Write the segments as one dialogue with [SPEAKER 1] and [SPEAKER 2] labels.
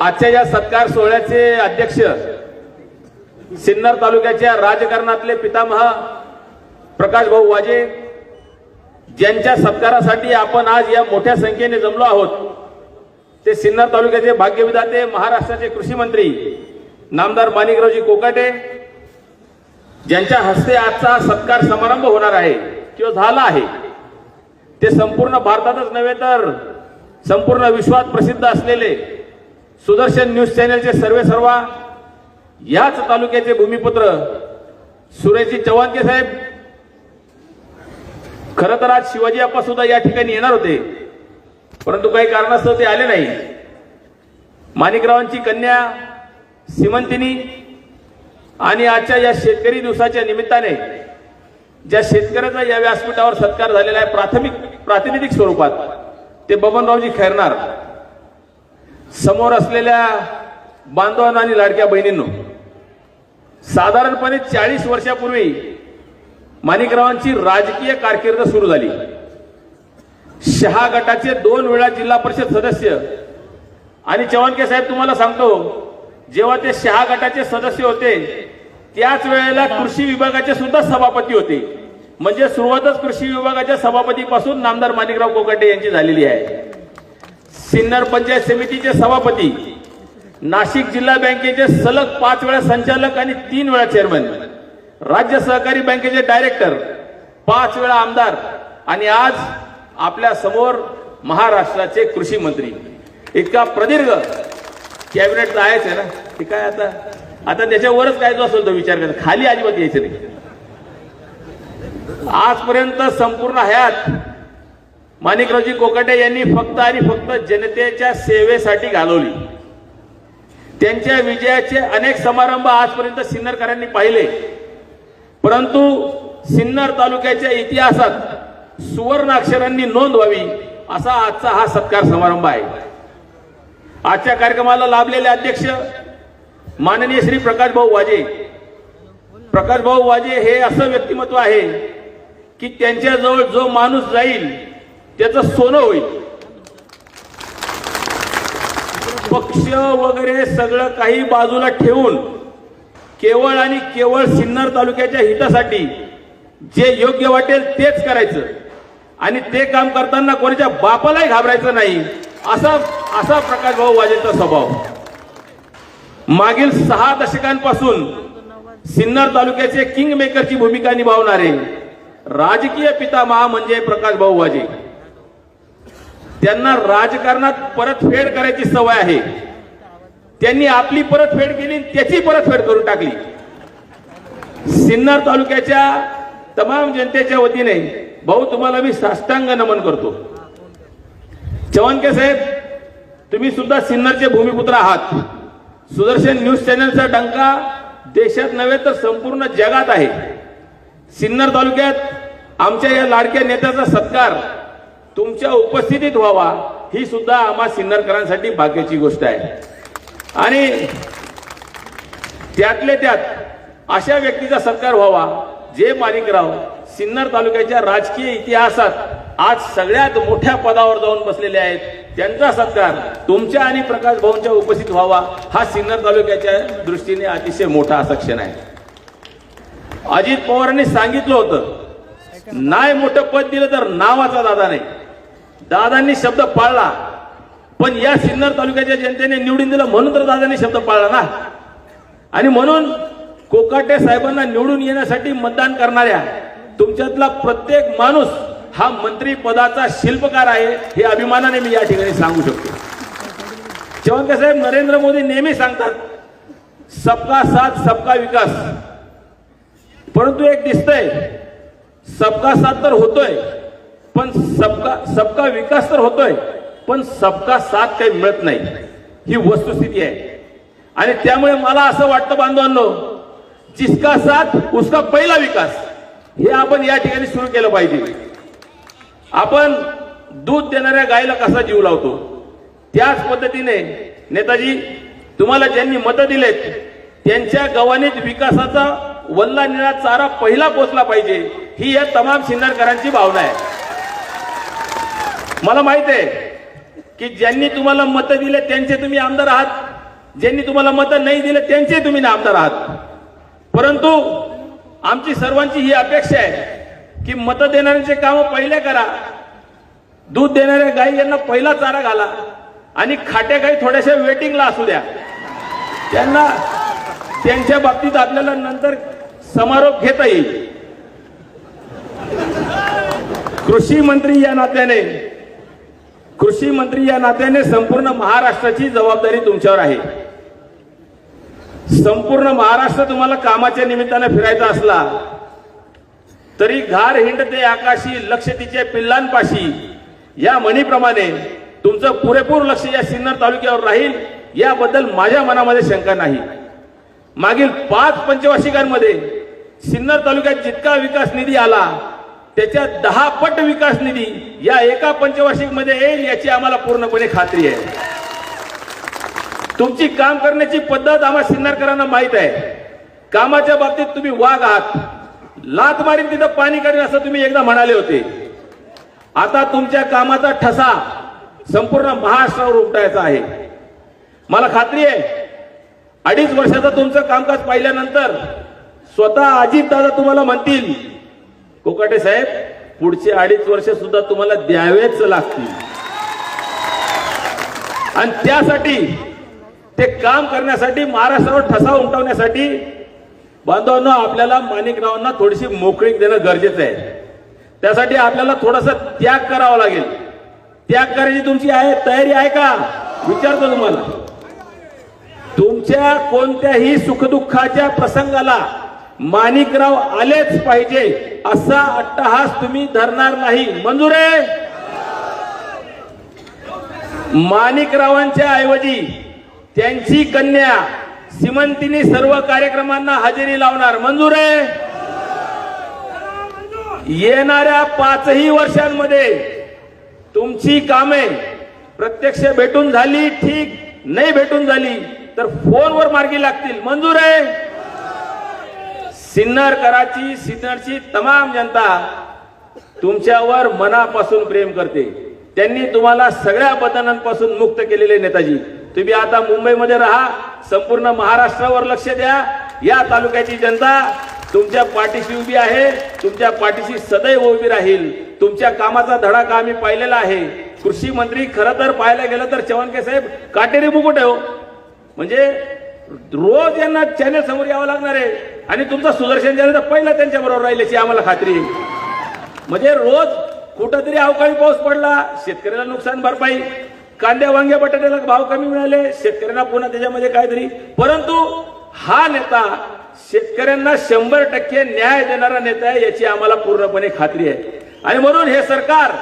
[SPEAKER 1] आजच्या या सत्कार सोहळ्याचे अध्यक्ष सिन्नर तालुक्याच्या राजकारणातले पितामह प्रकाश भाऊ वाजे ज्यांच्या सत्कारासाठी आपण आज या मोठ्या संख्येने जमलो आहोत ते सिन्नर तालुक्याचे भाग्यविधाते महाराष्ट्राचे कृषी मंत्री नामदार माणिकरावजी कोकाटे ज्यांच्या हस्ते आजचा सत्कार समारंभ होणार आहे किंवा झाला आहे ते संपूर्ण भारतातच नव्हे तर संपूर्ण विश्वात प्रसिद्ध असलेले सुदर्शन न्यूज चॅनलचे सर्वे सर्वा याच तालुक्याचे भूमिपुत्र सुरेशजी चव्हाणके साहेब. खरं तर आज शिवाजी आप्पा सुद्धा या ठिकाणी येणार होते. परंतु काही कारणास्तव ते आले नाही. माणिकरावांची कन्या सिमंतिनी आणि आजच्या या शेतकरी दिवसाच्या निमित्ताने ज्या शेतकऱ्याचा या व्यासपीठावर सत्कार झालेला आहे प्राथमिक प्रातिनिधिक स्वरूपात ते बबनरावजी खैरनार. समोर असलेल्या बांधवांना आणि लाडक्या बहिणींनो साधारणपणे चाळीस वर्षापूर्वी माणिकरावांची राजकीय कारकीर्द सुरू झाली. शहा गटाचे दोन वेळा जिल्हा परिषद सदस्य आणि चव्हाणके साहेब तुम्हाला सांगतो जेव्हा ते शहा गटाचे सदस्य होते त्याच वेळेला कृषी विभागाचे सुद्धा सभापती होते. म्हणजे सुरुवातच कृषी विभागाच्या सभापतीपासून नामदार माणिकराव कोकाटे यांची झालेली आहे. सिन्नर पंचायत समितीचे सभापती नाशिक जिल्हा बँकेचे सलग पाच वेळा संचालक आणि तीन वेळा चेअरमन राज्य सहकारी बँकेचे डायरेक्टर पाच वेळा आमदार आणि आज आपल्यासमोर महाराष्ट्राचे कृषी मंत्री. इतका प्रदीर्घ कॅबिनेट आहेच आहे ना. ते काय आता? आता त्याच्यावरच काय जो असेल तो विचार करा खाली अजिबात यायचं नाही. आजपर्यंत संपूर्ण हयात माणिकरावजी कोकाटे यांनी फक्त आणि फक्त जनतेच्या सेवेसाठी घालवली. त्यांच्या विजयाचे अनेक समारंभ आजपर्यंत सिन्नरकरांनी पाहिले. परंतु सिन्नर तालुक्याच्या इतिहासात सुवर्ण अक्षरांनी नोंद व्हावी असा आजचा हा सत्कार समारंभ आहे. आजच्या कार्यक्रमाला लाभलेले अध्यक्ष माननीय श्री प्रकाश भाऊ वाजे. प्रकाश भाऊ वाजे हे असं व्यक्तिमत्व आहे की त्यांच्याजवळ जो माणूस जाईल त्याचं सोनं होईल. पक्ष वगैरे सगळं काही बाजूला ठेवून केवळ आणि केवळ सिन्नर तालुक्याच्या हितासाठी जे योग्य वाटेल तेच करायचं. आणि ते काम करताना कोणाच्या बापालाही घाबरायचं नाही. असा असा प्रकाश भाऊ वाजेचा स्वभाव. मागील सहा दशकांपासून सिन्नर तालुक्याचे किंग मेकरची भूमिका निभावणारे राजकीय पितामहा म्हणजे प्रकाश भाऊ वाजे. त्यांना राजकारणात परतफेड करायची सवय आहे. त्यांनी आपली परतफेड केली त्याची परतफेड करून टाकली. सिन्नर तालुक्याच्या तमाम जनतेच्या वतीने भाऊ तुम्हाला मी साष्टांग नमन करतो. चव्हाणके साहेब तुम्ही सुद्धा सिन्नरचे भूमिपुत्र आहात. सुदर्शन न्यूज चॅनलचा डंका देशात नव्हे तर संपूर्ण जगात आहे. सिन्नर तालुक्यात आमच्या या लाडक्या नेत्याचा सत्कार तुमच्या उपस्थितीत व्हावा ही सुद्धा आम्हा सिन्नरकरांसाठी भाग्याची गोष्ट आहे. आणि त्यातले त्यात अशा व्यक्तीचा सत्कार व्हावा जे माणिकराव सिन्नर तालुक्याच्या राजकीय इतिहासात आज सगळ्यात मोठ्या पदावर जाऊन बसलेले आहेत त्यांचा सत्कार तुमच्या आणि प्रकाश भाऊंच्या उपस्थित व्हावा हा सिन्नर तालुक्याच्या दृष्टीने अतिशय मोठा असा क्षण आहे. अजित पवारांनी सांगितलं होतं नाही मोठं पद दिलं तर नावाचा दादा नाही. दादांनी शब्द पाळला. पण या सिन्नर तालुक्याच्या जनतेने निवडून दिलं म्हणून तर दादांनी शब्द पाळला ना. आणि म्हणून कोकाटे साहेबांना निवडून येण्यासाठी मतदान करणाऱ्या तुमच्यातला प्रत्येक माणूस हा मंत्री पदाचा शिल्पकार आहे हे अभिमानाने मी या ठिकाणी सांगू शकतो. चव्हाणके साहेब नरेंद्र मोदी नेहमी सांगतात सबका साथ सबका विकास. परंतु एक दिसतंय सबका साथ तर होतोय पण सबका सबका विकास तर होतोय पण सबका साथ काही मिळत नाही. ही वस्तुस्थिती आहे. आणि त्यामुळे मला असं वाटतं बांधवांनो जिसका साथ उसका पहिला विकास हे आपण या ठिकाणी सुरू केलं पाहिजे. आपण दूध देणाऱ्या गायीला कसा जीव लावतो? त्याच पद्धतीने नेताजी तुम्हाला ज्यांनी मतं दिलेत त्यांच्या गव्हाणीत विकासाचा वल्ला निळा चारा पहिला पोचला पाहिजे ही या तमाम सिन्नरकरांची भावना आहे. मला माहीत आहे की ज्यांनी तुम्हाला मतं दिले त्यांचे तुम्ही आमदार आहात. ज्यांनी तुम्हाला मतं नाही दिले त्यांचे तुम्ही आमदार आहात. परंतु आमची सर्वांची ही अपेक्षा आहे की मतं देणाऱ्यांचे काम पहिले करा. दूध देणाऱ्या गाई यांना पहिला चारा घाला आणि खाट्या गाई थोड्याशा वेटिंगला असू द्या. त्यांना त्यांच्या बाबतीत आपल्याला नंतर समारोप घेता येईल. कृषी मंत्री या नात्याने कृषी मंत्री या नात्याने संपूर्ण महाराष्ट्राची जबाबदारी तुमच्यावर आहे. संपूर्ण महाराष्ट्र तुम्हाला कामाच्या निमित्ताने फिरायचा असला तरी घार हिंड ते आकाशी लक्ष तिच्या पिल्लांपाशी या म्हणीप्रमाणे तुमचं पुरेपूर लक्ष या सिन्नर तालुक्यावर राहील याबद्दल माझ्या मनामध्ये शंका नाही. मागील पाच पंचवार्षिकांमध्ये सिन्नर तालुक्यात जितका विकास निधी आला त्याच्यात दहा पट विकास निधी या एका पंचवार्षिकमध्ये येईल याची आम्हाला पूर्णपणे खात्री आहे. तुमची काम करण्याची पद्धत आम्हा सिन्नरकरांना माहीत आहे. कामाच्या बाबतीत तुम्ही वाघ आहात. लात मारीन तिथं पाणी काढेल असं तुम्ही एकदा म्हणाले होते. आता तुमच्या कामाचा ठसा संपूर्ण महाराष्ट्रावर उमटायचा आहे. मला खात्री आहे अडीच वर्षाचं तुमचं कामकाज पाहिल्यानंतर स्वतः अजित दादा तुम्हाला म्हणतील कोकाटे साहेब पुढचे अडीच वर्ष सुद्धा तुम्हाला द्यावेच लागतील. आणि त्यासाठी ते काम करण्यासाठी महाराष्ट्रावर ठसा उमटवण्यासाठी बांधवांना आपल्याला माणिकरावांना थोडीशी मोकळीक देणं गरजेचं आहे. त्यासाठी आपल्याला थोडासा त्याग करावा लागेल. त्याग करायची तुमची आहे तयारी आहे का? विचारतो तुम्हाला. तुमच्या कोणत्याही सुखदुःखाच्या प्रसंगाला माणिकराव आलेच पाहिजे असा अट्टहास तुम्ही धरणार नाही. मंजूर! आहे माणिकरावांच्या ऐवजी त्यांची कन्या सिमंतीने सर्व कार्यक्रमांना हजेरी लावणार. मंजूर! आहे येणाऱ्या पाचही वर्षांमध्ये तुमची कामे प्रत्यक्ष भेटून झाली ठीक नाही भेटून झाली तर फोनवर मार्गी लागतील. मंजूर! आहे सिन्नरकराची सिन्नरची तमाम जनता तुमच्यावर मनापासून प्रेम करते. त्यांनी तुम्हाला सगळ्या बंधनांपासून मुक्त केलेले नेताजी. तुम्ही आता मुंबईमध्ये राहा संपूर्ण महाराष्ट्रावर लक्ष द्या. या तालुक्याची जनता तुमच्या पाठीशी उभी आहे तुमच्या पाठीशी सदैव उभी राहील. तुमच्या कामाचा धडाका आम्ही पाहिलेला आहे. कृषी मंत्री खरं तर पाहायला गेलं तर चव्हाणके साहेब काटेरी मुकुट आहे हो. म्हणजे रोज यांना चॅनल समोर यावं लागणार आहे. आणि तुमचं सुदर्शन चॅनल तर पहिला त्यांच्या बरोबर राहिल्याची आम्हाला खात्री आहे. म्हणजे रोज कुठंतरी अवकाळी पाऊस पडला शेतकऱ्याला नुकसान भरपाई कांद्या वांग्या बटाट्याला भाव कमी मिळाले शेतकऱ्यांना पुन्हा त्याच्यामध्ये काहीतरी. परंतु हा नेता शेतकऱ्यांना शंभर टक्के न्याय देणारा नेता आहे याची आम्हाला पूर्णपणे खात्री आहे. आणि म्हणून हे सरकार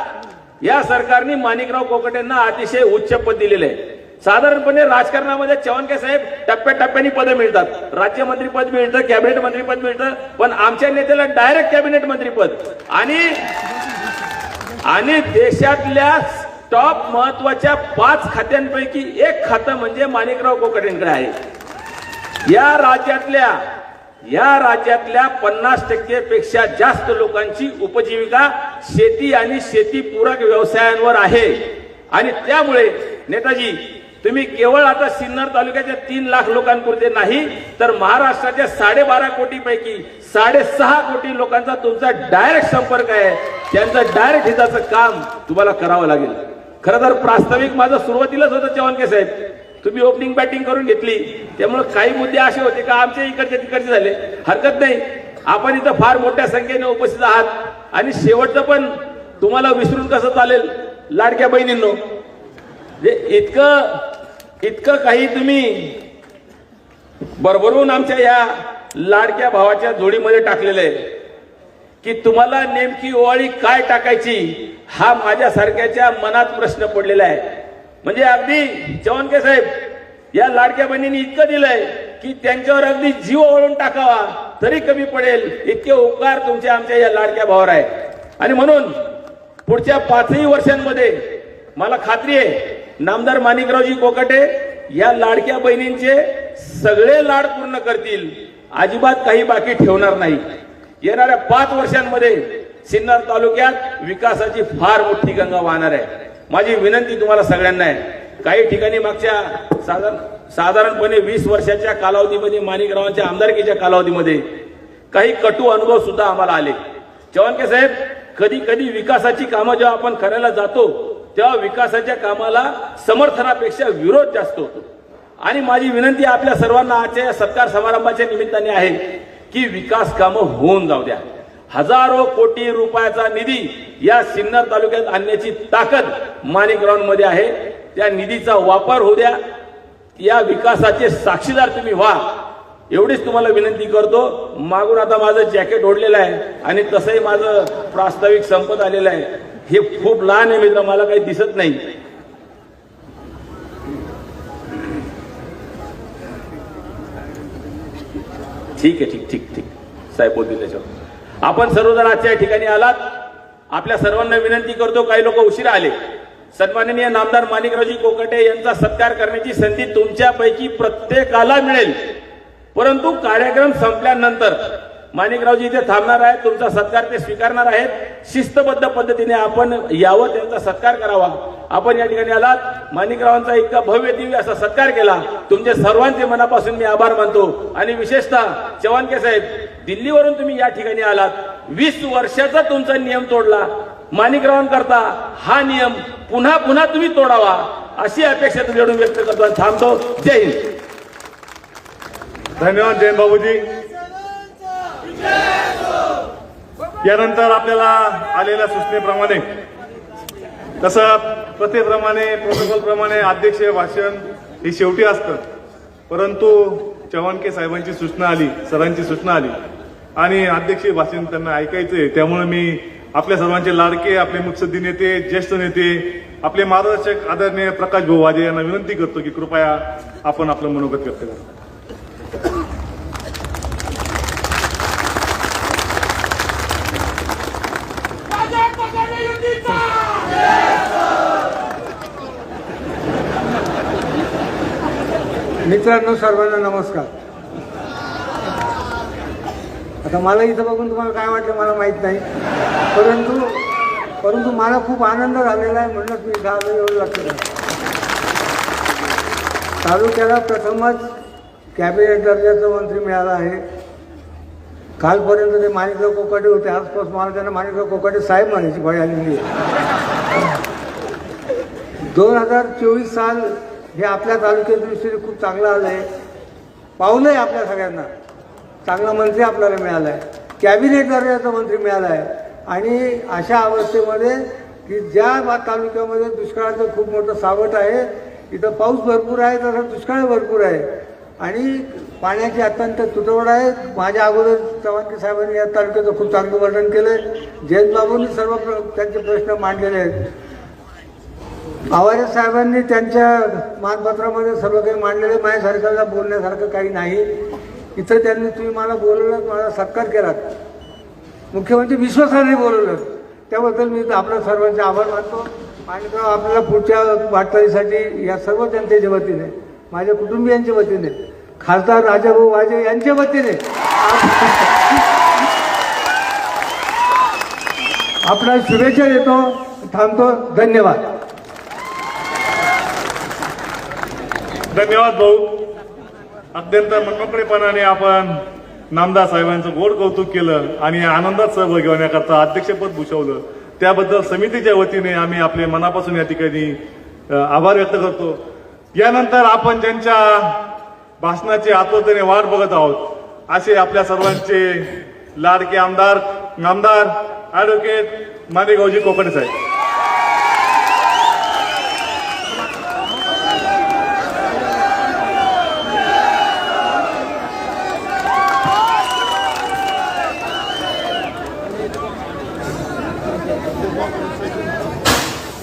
[SPEAKER 1] या सरकारने माणिकराव कोकटेंना अतिशय उच्च पद दिलेलं आहे. साधारणपणे राजकारणामध्ये चव्हाणके साहेब टप्प्याटप्प्याने पदं मिळतात. राज्यमंत्री पद मिळतं कॅबिनेट मंत्री पद मिळतं पण आमच्या नेत्याला डायरेक्ट कॅबिनेट मंत्रीपद आणि आणि देशातल्या टॉप महत्त्वाच्या पाच खात्यांपैकी एक खातं म्हणजे माणिकराव कोकटेंकडे आहे. या राज्यातल्या या राज्यातल्या पन्नास टक्के पेक्षा जास्त लोकांची उपजीविका शेती आणि शेतीपूरक व्यवसायांवर आहे. आणि त्यामुळे नेताजी तुम्ही केवळ आता सिन्नर तालुक्याच्या तीन लाख लोकांपुरते नाही तर महाराष्ट्राच्या साडेबारा कोटीपैकी साडेसहा कोटी लोकांचा तुमचा डायरेक्ट संपर्क आहे. त्यांचं डायरेक्ट हिताचं काम तुम्हाला करावं लागेल. खरं तर प्रास्ताविक माझं सुरुवातीलाच होतं चव्हाणके साहेब. तुम्ही ओपनिंग बॅटिंग करून घेतली. त्यामुळे काही मुद्दे असे होते का आमच्या इकडचे तिकडचे झाले. हरकत नाही. आपण इथं फार मोठ्या संख्येने उपस्थित आहात. आणि शेवटचं पण तुम्हाला विसरून कसं चालेल? लाडक्या बहिणींनो जे इतकं इतकं काही तुम्ही बरोबरून आमच्या या लाडक्या भावाच्या जोडीमध्ये टाकलेलं आहे की तुम्हाला नेमकी ओवाळी काय टाकायची हा माझ्यासारख्याच्या मनात प्रश्न पडलेला आहे. म्हणजे अगदी चव्हाणके साहेब या लाडक्या बहिणींनी इतकं दिलंय की त्यांच्यावर अगदी जीव ओळून टाकावा तरी कमी पडेल इतके उपकार तुमच्या आमच्या या लाडक्या भावावर आहे. आणि म्हणून पुढच्या पाचही वर्षांमध्ये मला खात्री आहे नामदार माणिकरावजी कोकटे या लाडक्या बहिणींचे सगळे लाड पूर्ण करतील. अजिबात काही बाकी ठेवणार नाही. येणाऱ्या पाच वर्षांमध्ये सिन्नर तालुक्यात विकासाची फार मोठी गंगा वाहणार आहे. माझी विनंती तुम्हाला सगळ्यांना आहे. काही ठिकाणी मागच्या साधारण साधारणपणे वीस वर्षाच्या कालावधीमध्ये माणिकरावांच्या आमदारकीच्या कालावधीमध्ये काही कटू अनुभव सुद्धा आम्हाला आले. चव्हाणके साहेब कधी कधी विकासाची कामं जेव्हा आपण करायला जातो तेव्हा विकासाच्या कामाला समर्थनापेक्षा विरोध जास्त होतो. आणि माझी विनंती आपल्या सर्वांना आजच्या या सत्कार समारंभाच्या निमित्ताने आहे की विकास कामं होऊन जाऊ द्या. हजारो कोटी रुपयाचा निधी या सिन्नर तालुक्यात आणण्याची ताकद माणिकरावांमध्ये आहे. त्या निधीचा वापर होऊ द्या. या विकासाचे साक्षीदार तुम्ही व्हा. एवढीच तुम्हाला विनंती करतो. मागून आता माझं जॅकेट ओढलेलं आहे आणि तसंही माझं प्रास्ताविक संपत आलेलं आहे. हे खूप लहान आहे मित्र मला काही दिसत नाही. ठीक आहे ठीक ठीक ठीक. साहेब बोलतील त्याच्यावर. आपण सर्वजण आजच्या या ठिकाणी आलात. आपल्या सर्वांना विनंती करतो काही लोक उशिरा आले. सन्माननीय नामदार माणिकरावजी कोकटे यांचा सत्कार करण्याची संधी तुमच्यापैकी प्रत्येकाला मिळेल. परंतु कार्यक्रम संपल्यानंतर माणिकरावजी इथे थांबणार आहेत तुमचा सत्कार ते स्वीकारणार आहेत. शिस्तबद्ध पद्धतीने आपण यावं त्यांचा सत्कार करावा. आपण या ठिकाणी आलात माणिकरावांचा इतका भव्य दिव्य असा सत्कार केला. तुमचे सर्वांचे मनापासून मी आभार मानतो. आणि विशेषतः चव्हाणके साहेब दिल्लीवरून तुम्ही या ठिकाणी आलात. वीस वर्षाचा तुमचा नियम तोडला. माणिकरावांकरता हा नियम पुन्हा पुन्हा तुम्ही तोडावा अशी अपेक्षा तुमच्याकडून व्यक्त करतो. थांबतो. जय हिंद.
[SPEAKER 2] धन्यवाद जयंत बाबूजी यानंतर आपल्याला आलेल्या सूचनेप्रमाणे तसं प्रथेप्रमाणे प्रोटोकॉलप्रमाणे अध्यक्ष भाषण हे शेवटी असतं. परंतु चव्हाणके साहेबांची सूचना आली सरांची सूचना आली. आणि अध्यक्षीय भाषण त्यांना ऐकायचंय त्यामुळे मी आपल्या सर्वांचे लाडके आपले मुत्सद्दी नेते ज्येष्ठ नेते आपले मार्गदर्शक आदरणीय प्रकाश भाऊ वाजे यांना विनंती करतो की कृपया आपण आपलं मनोगत व्यक्त करा.
[SPEAKER 3] मित्रांनो सर्वांना नमस्कार. आता मला इथं बघून तुम्हाला काय वाटलं मला माहीत नाही. परंतु परंतु मला खूप आनंद झालेला आहे म्हणूनच मी दहा आलो एवढं लक्षात तालुक्याला प्रथमच कॅबिनेट दर्जाचा मंत्री मिळाला आहे. कालपर्यंत ते माणिकराव कोकाटे होते. आसपास मला त्यांना माणिकराव कोकाटे साहेब म्हणायची बळी आलेली आहे. दोन हजार चोवीस साल हे आपल्या तालुक्या दृष्टीने खूप चांगलं आलं आहे पाहुलं आहे आपल्या सगळ्यांना. चांगला मंत्री आपल्याला मिळाला आहे कॅबिनेट दर्जाचा मंत्री मिळाला आहे आणि अशा अवस्थेमध्ये की ज्या बा- तालुक्यामध्ये दुष्काळाचं खूप मोठं सावट आहे इथं पाऊस भरपूर आहे तसं दुष्काळ भरपूर आहे. आणि पाण्याची अत्यंत तुटवड आहे. माझ्या अगोदर चव्हाणके साहेबांनी या तालुक्याचं खूप चांगलं वर्णन केलं आहे जयंतबाबूंनी सर्व प्र त्यांचे प्रश्न मांडलेले आहेत. आवारे साहेबांनी त्यांच्या मानपत्रामध्ये सर्व काही मांडलेले माझ्यासारख्याला बोलण्यासारखं काही नाही. इथं त्यांनी तुम्ही मला बोलवलं मला सत्कार केलात. मुख्यमंत्री विश्वासाने बोलवलं त्याबद्दल मी आपल्या सर्वांचे आभार मानतो. आणि तो आपल्याला पुढच्या वाटचालीसाठी या सर्व जनतेच्या वतीने माझ्या कुटुंबियांच्या वतीने खासदार राजाभाऊ वाजे यांच्या वतीने आपला शुभेच्छा देतो थांबतो. धन्यवाद.
[SPEAKER 2] धन्यवाद भाऊ. अत्यंत मनमोकळेपणाने आपण नामदार साहेबांचं गोड कौतुक केलं आणि आनंदात सहभाग घेण्याकरता अध्यक्षपद भूषवलं. त्याबद्दल समितीच्या वतीने आम्ही आपले मनापासून या ठिकाणी आभार व्यक्त करतो. यानंतर आपण ज्यांच्या भाषणाची आतुरतेने वाट बघत आहोत असे आपल्या सर्वांचे लाडके आमदार नामदार ऍडव्होकेट मानेगावजी कोकणे साहेब.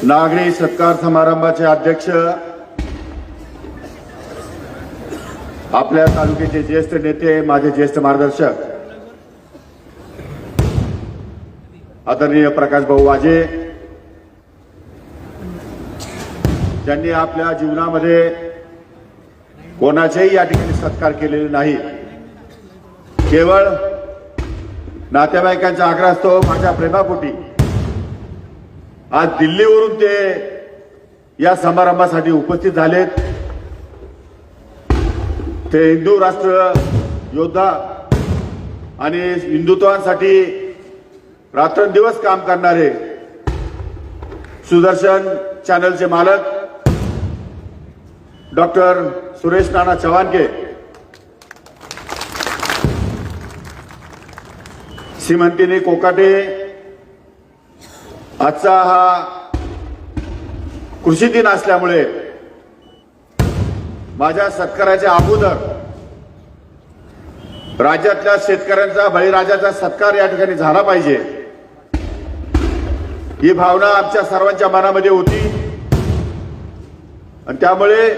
[SPEAKER 4] नागरी सत्कार समारंभाचे अध्यक्ष आपल्या तालुक्याचे ज्येष्ठ नेते माझे ज्येष्ठ मार्गदर्शक आदरणीय प्रकाश भाऊ वाजे ज्यांनी आपल्या जीवनामध्ये कोणाचेही या ठिकाणी सत्कार केलेले नाही. केवळ नातेवाईकांच्या असतो माझ्या प्रेमापोटी. आज दिल्लीवरून ते या समारंभासाठी उपस्थित झालेत. ते हिंदू राष्ट्र योद्धा आणि हिंदुत्वासाठी रात्रंदिवस काम करणारे सुदर्शन चॅनलचे मालक डॉक्टर सुरेश नाना चव्हाणके श्रीमंतिनी कोकाटे आजचा हा कृषी दिन असल्यामुळे माझ्या सत्काराच्या अगोदर राज्यातल्या शेतकऱ्यांचा बळीराजाचा सत्कार या ठिकाणी झाला पाहिजे. ही भावना आमच्या सर्वांच्या मनामध्ये होती. आणि त्यामुळे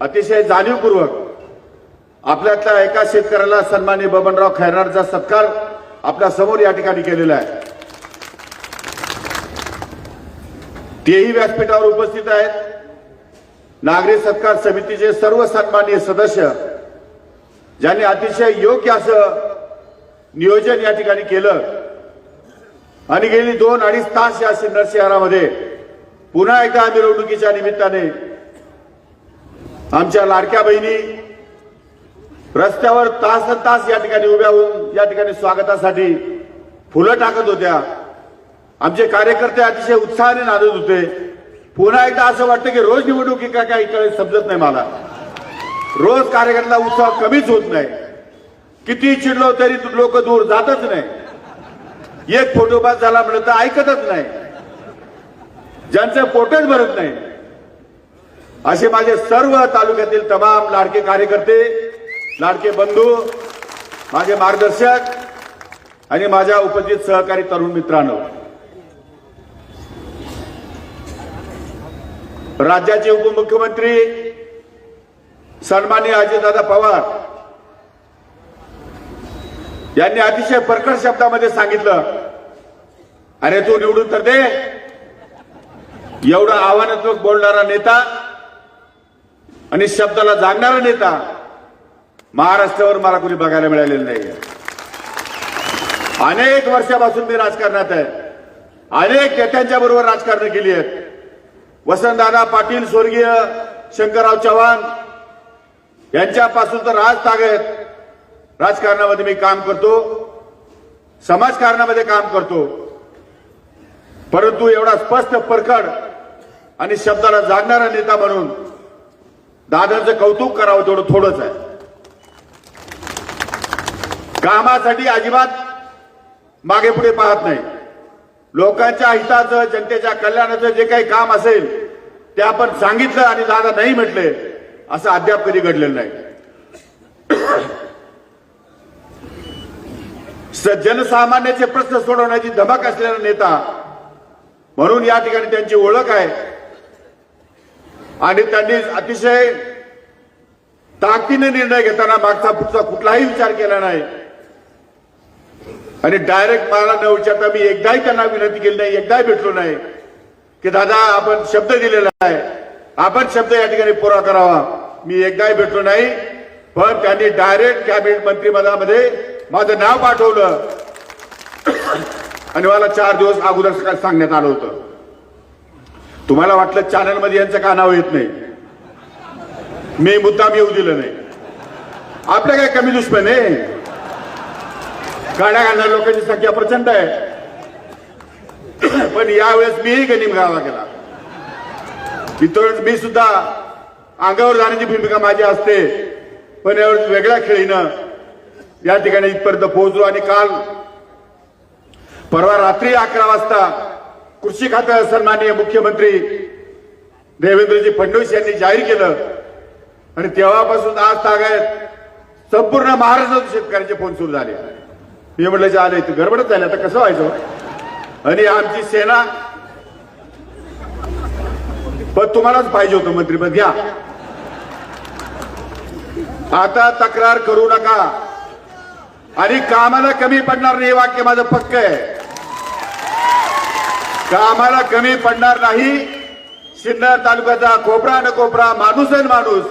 [SPEAKER 4] अतिशय जाणीवपूर्वक आपल्यातल्या एका शेतकऱ्याला सन्मानी बबनराव खैरनारचा सत्कार आपल्यासमोर या ठिकाणी केलेला आहे. तेही व्यासपीठावर उपस्थित आहेत. नागरी सत्कार समितीचे सर्व सन्माननीय सदस्य ज्यांनी अतिशय योग्य असं नियोजन या ठिकाणी केलं. आणि गेली दोन अडीच तास या सिन्नर शहरामध्ये पुन्हा एकदा मिरवणुकीच्या निमित्ताने आमच्या लाडक्या बहिणी रस्त्यावर तास तास या ठिकाणी उभ्या होऊन या ठिकाणी स्वागतासाठी फुलं टाकत होत्या. आमचे कार्यकर्ते अतिशय उत्साहाने नादत होते. पुन्हा एकदा असं वाटतं की रोज निवडणुकी का काय इकडे समजत नाही मला. रोज कार्यकर्त्याला उत्साह कमीच होत नाही. किती चिडलो तरी लोक दूर जातच नाही. एक फोटोपास झाला म्हणलं तर ऐकतच नाही. ज्यांचं पोटच भरत नाही. असे माझे सर्व तालुक्यातील तमाम लाडके कार्यकर्ते लाडके बंधू माझे मार्गदर्शक आणि माझ्या उपस्थित सहकारी तरुण मित्रांनो राज्याचे उपमुख्यमंत्री सन्मान्य अजितदादा पवार यांनी अतिशय प्रकट शब्दामध्ये सांगितलं अरे तू निवडून तर दे. एवढा आव्हानात्मक बोलणारा नेता आणि शब्दाला जागणारा नेता महाराष्ट्रावर मला कुणी बघायला मिळालेलं नाही अनेक वर्षापासून मी राजकारणात आहे. अनेक नेत्यांच्या बरोबर राजकारण केली आहेत. वसंतदादा पाटील स्वर्गीय शंकरराव चव्हाण यांच्यापासून तर राज तागत राजकारणामध्ये मी काम करतो समाजकारणामध्ये काम करतो. परंतु एवढा स्पष्ट परखड आणि शब्दाला जागणारा नेता म्हणून दादांचं कौतुक करावं तेवढं थोडंच आहे. कामासाठी अजिबात मागे पुढे पाहत नाही. लोकांच्या हिताचं जनतेच्या कल्याणाचं जे काही काम असेल ते आपण सांगितलं आणि दादा नाही म्हटले असं अद्याप कधी घडलेलं नाही. स- जनसामान्याचे प्रश्न सोडवण्याची धमक असलेला नेता म्हणून या ठिकाणी त्यांची ओळख आहे. आणि त्यांनी अतिशय ताकदीने निर्णय घेताना मागचा पुढचा कुठलाही विचार केला नाही. आणि डायरेक्ट मला न विचारता मी एकदाही त्यांना विनंती केली नाही एकदाही भेटलो नाही. की दादा आपण शब्द दिलेला आहे. आपण शब्द या ठिकाणी पुरा करावा. मी एकदाही भेटलो नाही. पण त्यांनी डायरेक्ट कॅबिनेट मंत्रिमंडळामध्ये माझं नाव पाठवलं. आणि मला चार दिवस अगोदर सांगण्यात आलं होतं. तुम्हाला वाटलं चॅनलमध्ये यांचं का नाव येत नाही? मी मुद्दाम येऊ दिलं नाही. आपल्या काय कमी दुश्मन आहे? गाड्या घालणाऱ्या लोकांची संख्या प्रचंड आहे. पण यावेळेस मीही गणिम गावा केला इतर मी सुद्धा अंगावर जाण्याची भूमिका माझी असते. पण यावेळेस वेगळ्या खेळीनं या ठिकाणी इथपर्यंत पोहोचलो आणि काल परवा रात्री अकरा वाजता कृषी खातं सन्माननीय मुख्यमंत्री देवेंद्रजी फडणवीस यांनी जाहीर केलं. आणि तेव्हापासून आज तागायत संपूर्ण महाराष्ट्रात शेतकऱ्यांचे फोन सुरू झाले. मी म्हटलं आलं आले गडबडच झाले आता कसं व्हायचं? आणि आमची सेना पण तुम्हालाच पाहिजे होतं मंत्रीपद घ्या. आता तक्रार करू नका. आणि कामाला कमी पडणार नाही वाक्य माझं पक्क आहे. कामाला कमी पडणार नाही. सिन्नर तालुक्याचा कोपरा न कोपरा माणूस आहे माणूस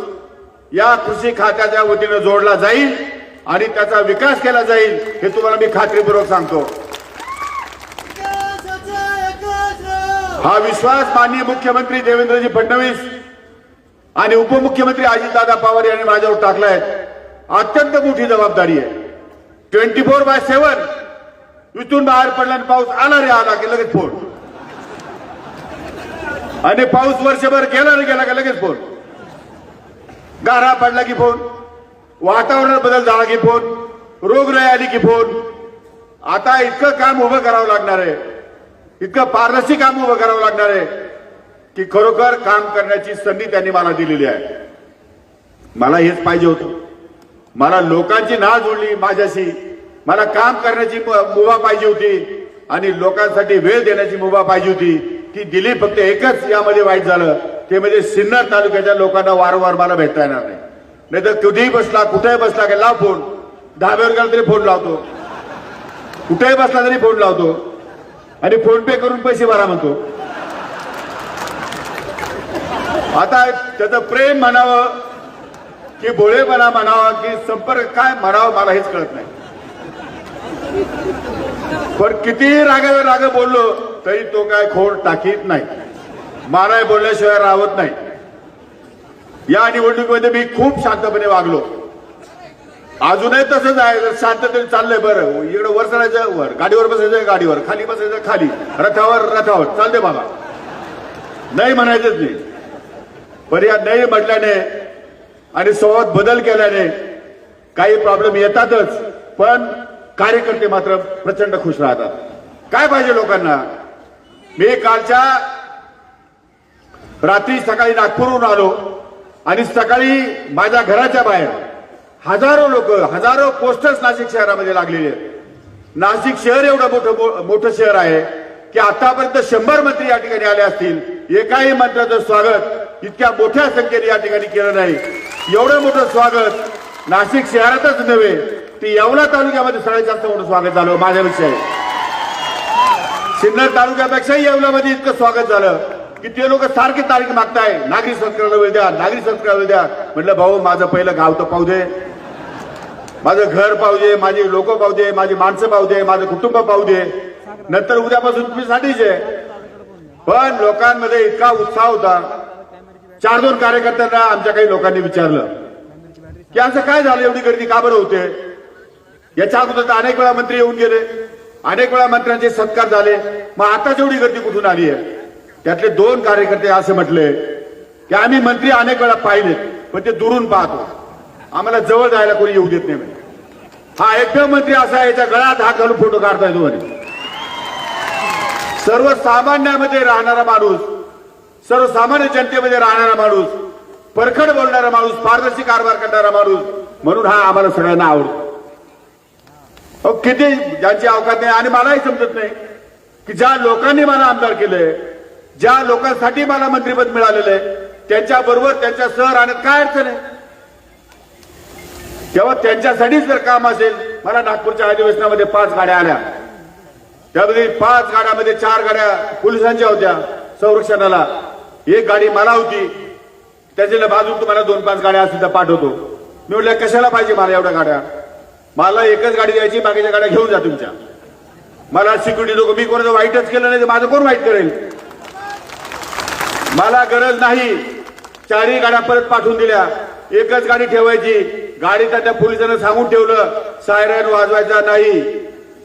[SPEAKER 4] या कृषी खात्याच्या वतीनं जोडला जाईल. आणि त्याचा विकास केला जाईल हे तुम्हाला मी खात्रीपूर्वक सांगतो. हा विश्वास माननीय मुख्यमंत्री देवेंद्रजी फडणवीस आणि उपमुख्यमंत्री अजितदादा पवार यांनी माझ्यावर टाकलाय. अत्यंत मोठी जबाबदारी आहे. ट्वेंटी फोर बाय सेव्हन इथून बाहेर पडला आणि पाऊस आला रे आला की लगेच फोन आणि पाऊस वर्षभर गेला रे गेला का लगेच फोन गारा पडला की फोन वातावरणात बदल झाला की फोन रोगराई आली की फोन. आता इतकं काम उभं करावं लागणार आहे. इतकं पारदर्शी काम उभं करावं लागणार आहे की खरोखर काम करण्याची संधी त्यांनी मला दिलेली आहे. मला हेच पाहिजे होतं. मला लोकांची ना जोडली माझ्याशी. मला काम करण्याची मुभा पाहिजे होती आणि लोकांसाठी वेळ देण्याची मुभा पाहिजे होती. ती दिली फक्त एकच यामध्ये वाईट झालं. ते म्हणजे सिन्नर तालुक्याच्या लोकांना वारंवार मला भेटता येणार नाही. नाही तर कधीही बसला कुठेही बसला की लाव फोन. दहाव्यावर गेला तरी फोन लावतो. कुठेही बसला तरी फोन लावतो. आणि फोन पे करून पैसे भरा म्हणतो. आता त्याचं प्रेम म्हणावं की भोळेपणा म्हणावा की संपर्क काय म्हणावं मला हेच कळत नाही. पण कितीही रागावर राग बोललो तरी तो काय खोड टाकीत नाही. माराय बोलल्याशिवाय राहत नाही. या निवडणुकीमध्ये मी खूप शांतपणे वागलो. अजूनही तसंच आहे शांततेने चाललंय बरं. इकडे वर चढायचं वर. गाडीवर बसायचं गाडीवर. खाली बसायचं खाली. रथावर रथावर. चालते बाबा. नाही म्हणायचंच नाही पण या नाही म्हटल्याने आणि संवाद बदल केल्याने काही प्रॉब्लेम येतातच. पण कार्यकर्ते मात्र प्रचंड खुश राहतात. काय पाहिजे लोकांना? मी कालच्या रात्री सकाळी नागपूरहून आलो. आणि सकाळी माझ्या घराच्या बाहेर हजारो लोक हजारो पोस्टर्स नाशिक शहरामध्ये लागलेले आहेत. नाशिक शहर एवढं मोठं मोठं शहर आहे की आतापर्यंत शंभर मंत्री या ठिकाणी आले असतील एकाही मंत्र्याचं स्वागत इतक्या मोठ्या संख्येने या ठिकाणी केलं नाही. एवढं मोठं स्वागत नाशिक शहरातच नव्हे ते येवला तालुक्यामध्ये सगळ्यात जास्त मोठं स्वागत झालं माझ्यापेक्षा सिन्नर तालुक्यापेक्षाही येवल्यामध्ये इतकं स्वागत झालं. की ते लोक सारखे तारीख मागताय. नागरी संस्काराला वेळ द्या नागरी संस्काराला वेळ द्या. म्हटलं भाऊ माझं पहिलं गाव तर पाहू दे. माझं घर पाहू दे माझे लोक पाहू दे माझी माणसं पाहू दे माझं कुटुंब पाहू दे. नंतर उद्यापासून तुम्ही साठीच आहे. पण लोकांमध्ये इतका उत्साह होता. चार दोन कार्यकर्त्यांना आमच्या काही लोकांनी विचारलं. की असं काय झालं? एवढी गर्दी का बरं होते? याच्या अगोदर तर अनेक वेळा मंत्री येऊन गेले. अनेक वेळा मंत्र्यांचे सत्कार झाले. मग आता जेवढी गर्दी कुठून आली आहे? त्यातले दोन कार्यकर्ते असे म्हटले की आम्ही मंत्री अनेक वेळा पाहिलेत पण ते दुरून पाहतो. आम्हाला जवळ जायला कोणी येऊ देत नाही हा एकदम मंत्री असा आहे याच्या गळ्यात हात घालून फोटो काढता येतो म्हणे. सर्वसामान्यामध्ये राहणारा माणूस सर्वसामान्य जनतेमध्ये राहणारा माणूस परखड बोलणारा माणूस पारदर्शी कारभार करणारा माणूस म्हणून हा आम्हाला सगळ्यांना आवडतो. अहो, किती ज्यांची अवकात नाही आणि मलाही समजत नाही की ज्या लोकांनी मला आमदार केलंय ज्या लोकांसाठी मला मंत्रिपद मिळालेलं आहे त्यांच्या बरोबर त्यांच्या सह राहण्यात काय अडचण आहे? तेव्हा त्यांच्यासाठीच जर काम असेल मला नागपूरच्या अधिवेशनामध्ये पाच गाड्या आल्या. त्यामध्ये पाच गाड्यामध्ये चार गाड्या पोलिसांच्या होत्या संरक्षणाला. एक गाडी मला होती. त्याच्या बाजून तुम्हाला दोन पाच गाड्या असतील तर पाठवतो. मी म्हटलं कशाला पाहिजे मला एवढ्या गाड्या? मला एकच गाडी द्यायची बाकीच्या गाड्या घेऊन जा तुमच्या. मला सिक्युरिटी लोक मी कोणाचं वाईटच केलं नाही तर माझं कोण वाईट करेल? मला गरज नाही. चारही गाड्या परत पाठवून दिल्या. एकच गाडी ठेवायची. गाडीचा त्या पोलिसांना सांगून ठेवलं सायरन वाजवायचा नाही.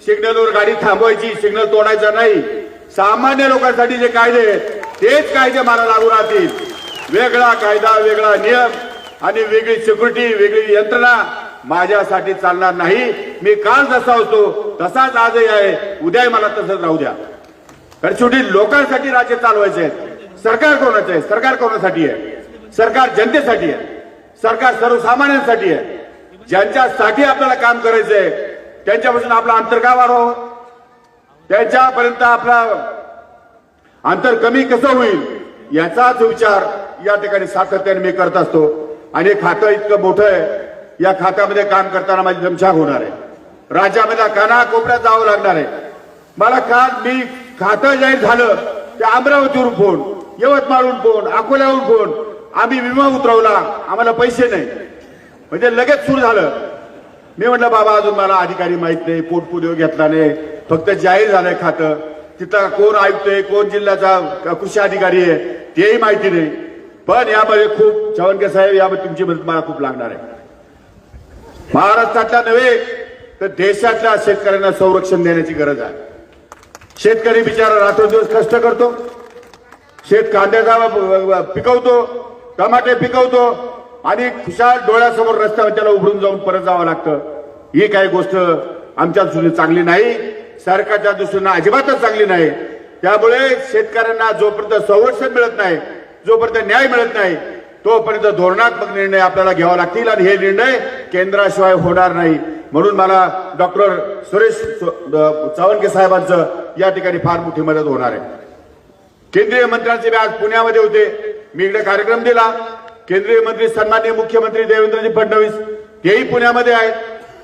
[SPEAKER 4] सिग्नलवर गाडी थांबवायची सिग्नल तोडायचा नाही. सामान्य लोकांसाठी जे कायदे आहेत तेच कायदे मला लागू राहतील. वेगळा कायदा वेगळा नियम आणि वेगळी सिक्युरिटी वेगळी यंत्रणा माझ्यासाठी चालणार नाही. मी काल जसा होतो तसाच आजही आहे. उद्याही मला तसंच राहू द्या. कारण शेवटी लोकांसाठी राज्य चालवायचे आहे सरकार कोणाचं आहे? सरकार कोणासाठी आहे? सरकार जनतेसाठी आहे. सरकार सर्वसामान्यांसाठी आहे. ज्यांच्यासाठी आपल्याला काम करायचं आहे त्यांच्यापासून आपलं अंतर का वाढवावं? त्यांच्यापर्यंत आपला अंतर कमी कसं होईल? याचाच विचार या ठिकाणी सातत्याने मी करत असतो. आणि हे खातं इतकं मोठं आहे. या खात्यामध्ये काम करताना माझी दमछाक होणार आहे. राज्यामध्ये कानाकोपऱ्यात जावं लागणार आहे. मला काल मी खातं जाहीर झालं ते अमरावतीवरून फोन. यवतमाळहून फोन अकोल्याहून फोन. आम्ही विमा उतरवला आम्हाला पैसे नाही. म्हणजे लगेच सुरू झालं. मी म्हटलं बाबा अजून मला अधिकारी माहीत नाही पोटपुदेव घेतला नाही. फक्त जाहीर झालंय खातं. तिथं कोण आयुक्त आहे कोण जिल्ह्याचा कृषी अधिकारी आहे तेही माहिती नाही. पण यामध्ये खूप चवणके साहेब यामध्ये तुमची मदत मला खूप लागणार आहे. महाराष्ट्रातल्या नव्हे तर देशातल्या शेतकऱ्यांना संरक्षण देण्याची गरज आहे. शेतकरी बिचारा रात्रदिवस कष्ट करतो. शेत कांद्याचा पिकवतो टमाटे पिकवतो आणि खुशाल डोळ्यासमोर रस्त्यावर त्याला उघडून जाऊन परत जावं लागतं. ही काही गोष्ट आमच्या दृष्टीने चांगली नाही सरकारच्या दृष्टीनं अजिबातच चांगली नाही. त्यामुळे शेतकऱ्यांना जोपर्यंत संरक्षण मिळत नाही जोपर्यंत न्याय मिळत नाही तोपर्यंत धोरणात्मक निर्णय आपल्याला घ्यावा लागतील आणि हे निर्णय केंद्राशिवाय होणार नाही. म्हणून मला डॉक्टर सुरेश सो- साहेबांचं या ठिकाणी फार मोठी मदत होणार आहे. केंद्रीय मंत्र्यांचे आज पुण्यामध्ये होते. मी इकडे कार्यक्रम दिला. केंद्रीय मंत्री सन्माननीय मुख्यमंत्री देवेंद्रजी फडणवीस तेही पुण्यामध्ये आहेत.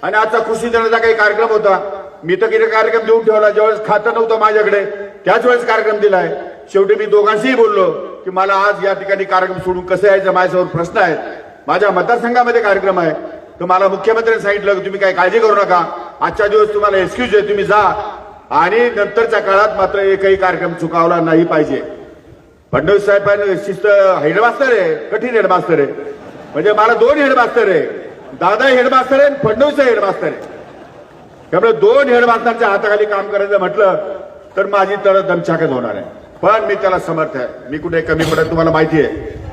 [SPEAKER 4] आणि आजचा कृषी दिनाचा काही कार्यक्रम होता. मी तर किती कार्यक्रम देऊन ठेवला. ज्यावेळेस खातं नव्हतं माझ्याकडे त्याच वेळेस कार्यक्रम आहे. शेवटी मी दोघांशीही बोललो की मला आज या ठिकाणी कार्यक्रम सोडून कसं यायचं? माझ्यासमोर प्रश्न आहेत. माझ्या मतदारसंघामध्ये कार्यक्रम आहे. तर मला मुख्यमंत्र्यांनी सांगितलं की तुम्ही काही काळजी करू नका. आजच्या दिवस तुम्हाला एक्सक्यूज आहे. तुम्ही जा. आणि नंतरच्या काळात मात्र एकही कार्यक्रम चुकावला नाही पाहिजे. फडणवीस साहेबांनी शिस्त हेडमास्तर आहे कठीण हेडमास्तर आहे. म्हणजे मला दोन हेडमास्तर आहे. दादा हेडमास्तर आहे फडणवीस हेडमास्तर आहे. त्यामुळे दोन हेडमास्टरच्या हाताखाली काम करायचं म्हटलं तर माझी तर दमछाकच होणार आहे. पण मी त्याला समर्थ आहे. मी कुठे कमी पडत तुम्हाला माहिती आहे.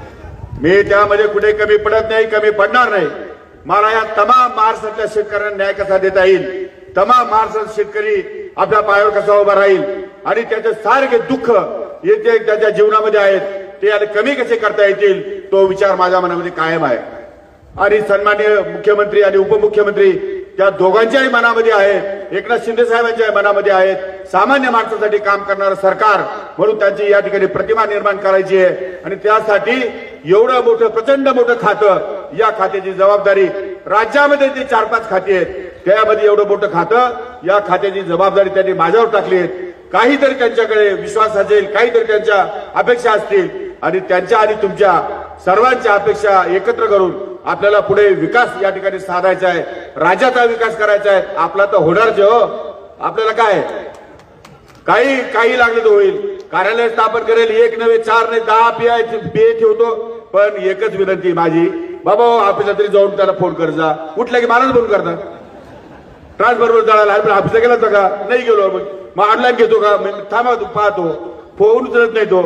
[SPEAKER 4] मी त्यामध्ये कुठे कमी पडत नाही कमी पडणार नाही. मला या तमाम महाराष्ट्रातल्या शेतकऱ्यांना न्याय कसा देता येईल? तमाम महाराष्ट्रात शेतकरी आपल्या पायावर कसा उभा राहील? आणि त्याचे सारखे दुःख येते त्याच्या जीवनामध्ये आहेत ते आता कमी कसे करता येतील? तो विचार माझ्या मनामध्ये कायम आहे. आणि सन्मान्य मुख्यमंत्री आणि उपमुख्यमंत्री त्या दोघांच्याही मनामध्ये आहे एकनाथ शिंदे साहेबांच्या मनामध्ये आहेत. सामान्य माणसासाठी काम करणारं सरकार म्हणून त्यांची या ठिकाणी प्रतिमा निर्माण करायची आहे. आणि त्यासाठी एवढं मोठं प्रचंड मोठं खातं या खात्याची जबाबदारी राज्यामध्ये जे चार पाच खाती आहेत त्यामध्ये एवढं मोठं खातं या खात्याची जबाबदारी त्यांनी माझ्यावर टाकली आहे. काहीतरी त्यांच्याकडे विश्वास असेल काहीतरी त्यांच्या अपेक्षा असतील. आणि त्यांच्या आणि तुमच्या सर्वांच्या अपेक्षा एकत्र करून आपल्याला पुढे विकास या ठिकाणी साधायचा आहे. राज्याचा विकास करायचा आहे. आपला तर होणार जे हो. आपल्याला काय? काही काही लागलं तर होईल. कार्यालय स्थापन करेल एक नव्हे चार नाही दहा पिया पीए ठेवतो. पण एकच विनंती माझी. बाबा हो, ऑफिसला तरी जाऊन त्याला फोन कर जा उठला की मलाच फोन करता ट्रान्सफरवर जायला ऑफिसला गेला होता का? नाही गेलो मग मग ऑनलाईन घेतो का? मग थांबा तू पाहतो. फोन उचलत नाही तो.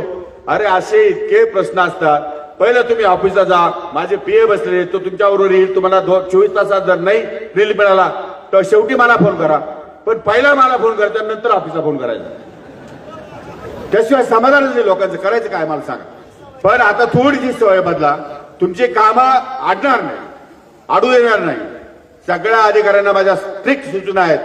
[SPEAKER 4] अरे असे इतके प्रश्न असतात. पहिलं तुम्ही ऑफिसला जा. माझे पीए बसले तो तुमच्याबरोबर येईल. तुम्हाला दो चोवीस तासात जर नाही रिलीफ मिळाला तर शेवटी मला फोन करा. पण पहिला मला फोन करता नंतर ऑफिसला फोन करायचा. त्याशिवाय समाधानच नाही लोकांचं. करायचं काय मला सांगा. पण आता थोडीशी सवय बदला. तुमची कामं अडणार नाही. अडू देणार नाही. सगळ्या अधिकाऱ्यांना माझ्या स्ट्रिक्ट सूचना आहेत.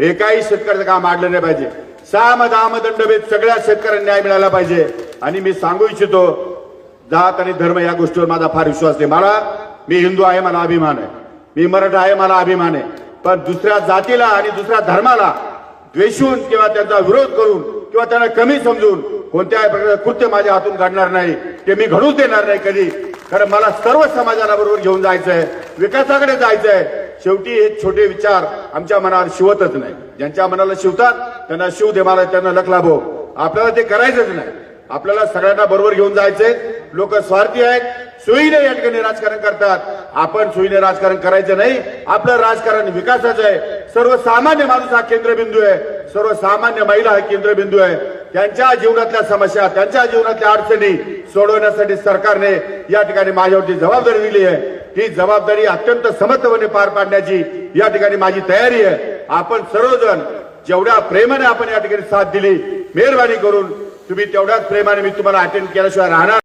[SPEAKER 4] एकाही शेतकऱ्याचं काम आडलं नाही पाहिजे. साम दाम दंडभेद सगळ्या शेतकऱ्यांना न्याय मिळाला पाहिजे. आणि मी सांगू इच्छितो जात आणि धर्म या गोष्टीवर माझा फार विश्वास नाही. मला मी हिंदू आहे मला अभिमान आहे. मी मराठा आहे मला अभिमान आहे. पण दुसऱ्या जातीला आणि दुसऱ्या धर्माला द्वेषून किंवा त्यांचा विरोध करून किंवा त्यांना कमी समजून कोणत्याही प्रकारचं कृत्य माझ्या हातून घडणार नाही ते मी घडूच देणार नाही कधी. कारण मला सर्व समाजाला बरोबर घेऊन जायचंय विकासाकडे जायचंय शेवटी हे छोटे विचार आमच्या मनावर शिवतच नाही. ज्यांच्या मनाला शिवतात त्यांना शिव दे मला त्यांना लख लाभो. आपल्याला ते करायचंच नाही. आपल्याला सगळ्यांना बरोबर घेऊन जायचंय. लोक स्वार्थी आहेत. सोयीने या ठिकाणी राजकारण करतात. आपण सोयीने राजकारण करायचं नाही. आपलं राजकारण विकासाचं आहे. सर्वसामान्य माणूस हा केंद्रबिंदू आहे. सर्वसामान्य महिला हा केंद्रबिंदू आहे. त्यांच्या जीवनातल्या समस्या त्यांच्या जीवनातल्या अडचणी सोडवण्यासाठी सरकारने या ठिकाणी माझ्यावरती जबाबदारी दिली आहे. ही जबाबदारी अत्यंत समर्थपणे पार पाडण्याची या ठिकाणी माझी तयारी आहे. आपण सर्वजण जेवढ्या प्रेमाने आपण या ठिकाणी साथ दिली मेहरबानी करून तुम्ही तेवढ्याच प्रेमाने मी तुम्हाला अटेंड केल्याशिवाय राहणार